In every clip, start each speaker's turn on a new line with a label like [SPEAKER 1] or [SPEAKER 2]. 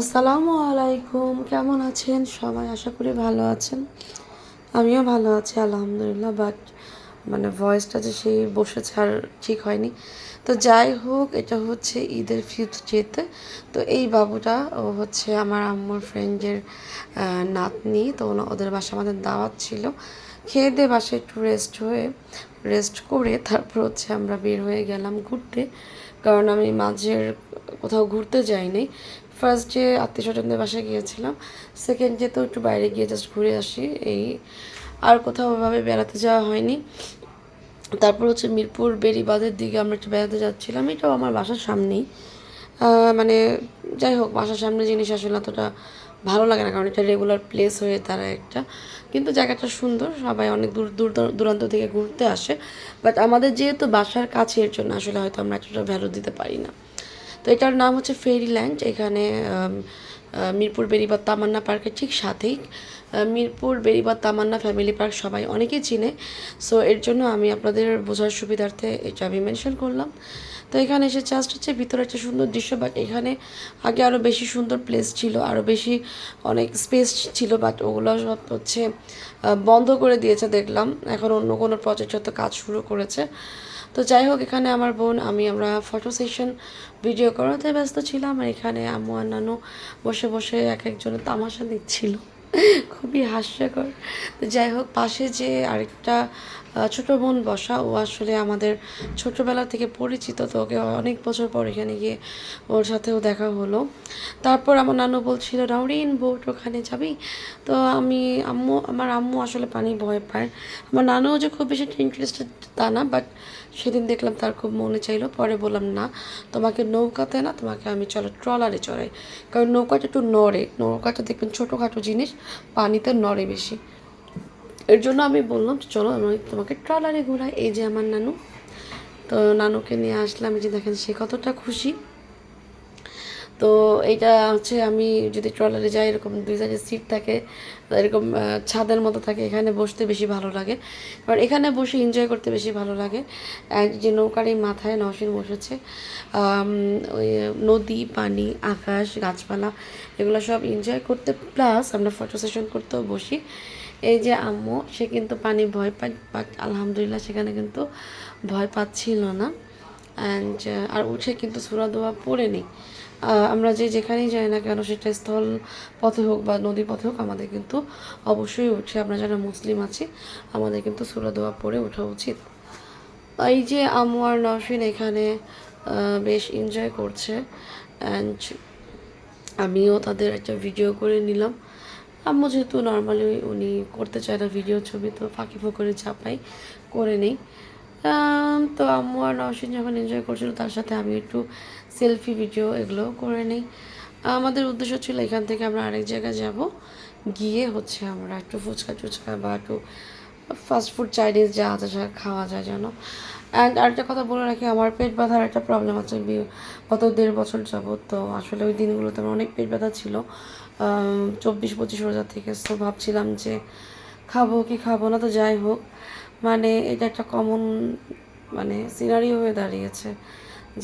[SPEAKER 1] আসসালামু আলাইকুম। কেমন আছেন? সবাই আশা করি ভালো আছেন। আমিও ভালো আছি, আলহামদুলিল্লাহ বাট মানে ভয়েসটা যে সেই বসেছে আর ঠিক হয়নি। তো যাই হোক, এটা হচ্ছে ঈদের ফিউচারতে তো এই বাবুটা, ও হচ্ছে আমার আম্মুর ফ্রেন্ডের নাতনি। তো ওদের বাসা আমাদের দাওয়াত ছিল। খেয়ে দিয়ে বাসায় একটু রেস্ট হয়ে রেস্ট করে তারপর হচ্ছে আমরা বের হয়ে গেলাম ঘুরতে। কারণ আমি মাঝের কোথাও ঘুরতে যাইনি। ফার্স্ট ডে আত্মীয় স্বজনদের বাসায় গিয়েছিলাম সেকেন্ড ডে তো একটু বাইরে গিয়ে জাস্ট ঘুরে আসি, এই আর কোথাও ওভাবে বেড়াতে যাওয়া হয়নি। তারপর হচ্ছে মিরপুর বেরিবাঁধের দিকে আমরা একটু বেড়াতে যাচ্ছিলাম, এটাও আমার বাসার সামনেই। মানে যাই হোক, বাসার সামনে জিনিস আসলে অতটা ভালো লাগে না, কারণ এটা রেগুলার প্লেস হয়ে তারা একটা। কিন্তু জায়গাটা সুন্দর, সবাই অনেক দূর দূর দূরান্ত থেকে ঘুরতে আসে। বাট আমাদের যেহেতু বাসার কাছে এর জন্য আসলে হয়তো আমরা এতটা ভ্যালু দিতে পারি না। তো এটার নাম হচ্ছে ফেরিল্যান্ড এখানে মিরপুর বেরিবাদ তামান্না পার্কের ঠিক সাথেই মিরপুর বেরিবাদ তামান্না ফ্যামিলি পার্ক সবাই অনেকেই চিনে। সো এর জন্য আমি আপনাদের বোঝার সুবিধার্থে এটা আমি মেনশন করলাম। তো এখানে এসে জাস্ট হচ্ছে ভিতরে একটা সুন্দর দৃশ্য বাট এখানে আগে আরও বেশি সুন্দর প্লেস ছিল আরও বেশি অনেক স্পেস ছিল বাট ওগুলো সব হচ্ছে বন্ধ করে দিয়েছে, দেখলাম। এখন অন্য কোনো প্রজেক্ট কাজ শুরু করেছে। তো যাই হোক, এখানে আমার বোন, আমি, আমরা ফটো সেশন ভিডিও করাতে ব্যস্ত ছিলাম আর এখানে আম্মু আর নানু বসে বসে এক একজনের তামাশা দিচ্ছিল খুবই হাস্যকর। তো যাই হোক, পাশে যে আরেকটা ছোট বোন বসা। ও আসলে আমাদের ছোটবেলা থেকে পরিচিত, তো ওকে অনেক বছর পর এখানে গিয়ে ওর সাথেও দেখা হলো। তারপর আমার নানু বলছিল রাউরিন বোট, ওখানে যাবি? তো আমি, আম্মু, আমার আম্মু আসলে পানি ভয় পায়। আমার নানুও যে খুব বেশি ইন্টারেস্টেড তা না বাট সেদিন দেখলাম তার খুব মনে চাইলো। পরে বললাম, না, তোমাকে নৌকাতে না, তোমাকে আমি চলো ট্রলারে চড়াই। কারণ নৌকাটা একটু নড়ে, নৌকাটা দেখবেন ছোটোখাটো জিনিস, পানিতে নড়ে বেশি। এর জন্য আমি বললাম চলো আমি তোমাকে ট্রলারে ঘোরাই। এই যে আমার নানু, তো নানুকে নিয়ে আসলাম, এই যে দেখেন সে কতটা খুশি। তো এইটা হচ্ছে আমি যদি ট্রলারে যাই, এরকম দুই সাইডে সিট থাকে, এরকম ছাদের মতো থাকে, এখানে বসতে বেশি ভালো লাগে। কারণ এখানে বসে এনজয় করতে বেশি ভালো লাগে। যে নৌকার এই মাথায় নসীন বসেছে ওই নদী, পানি, আকাশ, গাছপালা, এগুলো সব এনজয় করতে প্লাস আমরা ফটো সেশন করতেও বসি। এই যে আম্মু, সে কিন্তু পানি ভয় পায় আলহামদুলিল্লাহ সেখানে কিন্তু ভয় পাচ্ছিল না। অ্যান্ড আর উঠে কিন্তু সুরা দোয়া পড়ে নিই। আমরা যে যেখানেই যাই না কেন, সেটা স্থল পথে হোক বা নদী পথে হোক, আমাদের কিন্তু অবশ্যই উঠে, আমরা যারা মুসলিম আছি, আমাদের কিন্তু সুরা দোয়া পড়ে ওঠা উচিত। এই যে আম্মু আর নসীন এখানে বেশ এনজয় করছে। অ্যান্ড আমিও তাদের একটা ভিডিও করে নিলাম। আম্মু যেহেতু নর্মালি উনি করতে চায় না ভিডিও ছবি তো ফাঁকি ফোকরে চাপাই করে নেই। তো আম্মু আর নওশিন যখন এনজয় করছিল, তার সাথে আমি একটু সেলফি ভিডিও এগুলো করে নিই। আমাদের উদ্দেশ্য ছিল এখান থেকে আমরা আরেক জায়গায় যাব। গিয়ে হচ্ছে আমরা একটু ফুচকা টুচকা বা একটু ফাস্ট ফুড চাইনিজ যা আছে খাওয়া যায় যেন। অ্যান্ড আরেকটা কথা বলে রাখি, আমার পেট ব্যথার একটা প্রবলেম আছে। গত দেড় বছর যাবত তো আসলে ওই দিনগুলোতে আমার অনেক পেট ব্যথা ছিল। চব্বিশ পঁচিশ রোজা থেকে। তো ভাবছিলাম যে খাব কি খাব না, তো যাই হোক। মানে এটা একটা কমন মানে সিনারি হয়ে দাঁড়িয়েছে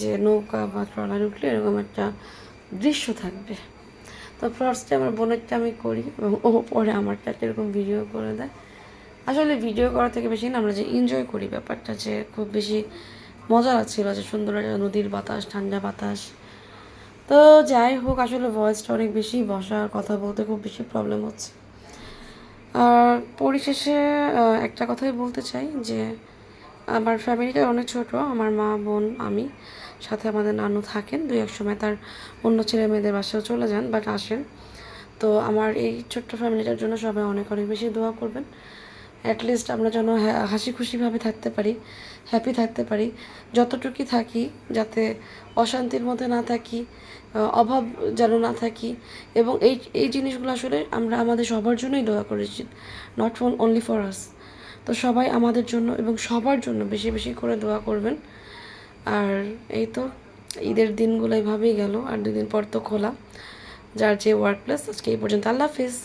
[SPEAKER 1] যে নৌকা বা ট্রলার উঠলে এরকম একটা দৃশ্য থাকবে। তো ফার্স্টে আমার বোনেরটা আমি করি এবং ও পরে আমারটা এরকম ভিডিও করে দেয়। আসলে ভিডিও করা থেকে বেশি না, আমরা যে এনজয় করি ব্যাপারটা যে খুব বেশি মজা লাগছিল যে সুন্দর একটা নদীর বাতাস, ঠান্ডা বাতাস। তো যাই হোক, আসলে ভয়েসটা অনেক বেশি, বসার, কথা বলতে খুব বেশি প্রবলেম হচ্ছে। আর পরিশেষে একটা কথাই বলতে চাই যে আমার ফ্যামিলিটা অনেক ছোট, আমার মা, বোন, আমি, সাথে আমাদের নানু থাকেন, দুই এক সময় তার অন্য ছেলে মেয়েদের বাসায় চলে যান বাট আসেন। তো আমার এই ছোট্ট ফ্যামিলিটার জন্য সবাই অনেক অনেক বেশি দোয়া করবেন। অ্যাটলিস্ট আমরা যেন হাসি খুশিভাবে থাকতে পারি হ্যাপি থাকতে পারি। যতটুকুই থাকি, যাতে অশান্তির মধ্যে না থাকি অভাব যেন না থাকি, এবং এই এই জিনিসগুলো আসলে আমরা আমাদের সবার জন্যই দোয়া করেছি not for only for us তো সবাই আমাদের জন্য এবং সবার জন্য বেশি বেশি করে দোয়া করবেন। আর এই তো, ঈদের দিনগুলো এভাবেই গেল, আর দুদিন পর তো খোলা। যার যে ওয়ার্ক প্লেস আজকে এই পর্যন্ত। আল্লাহ হাফিজ।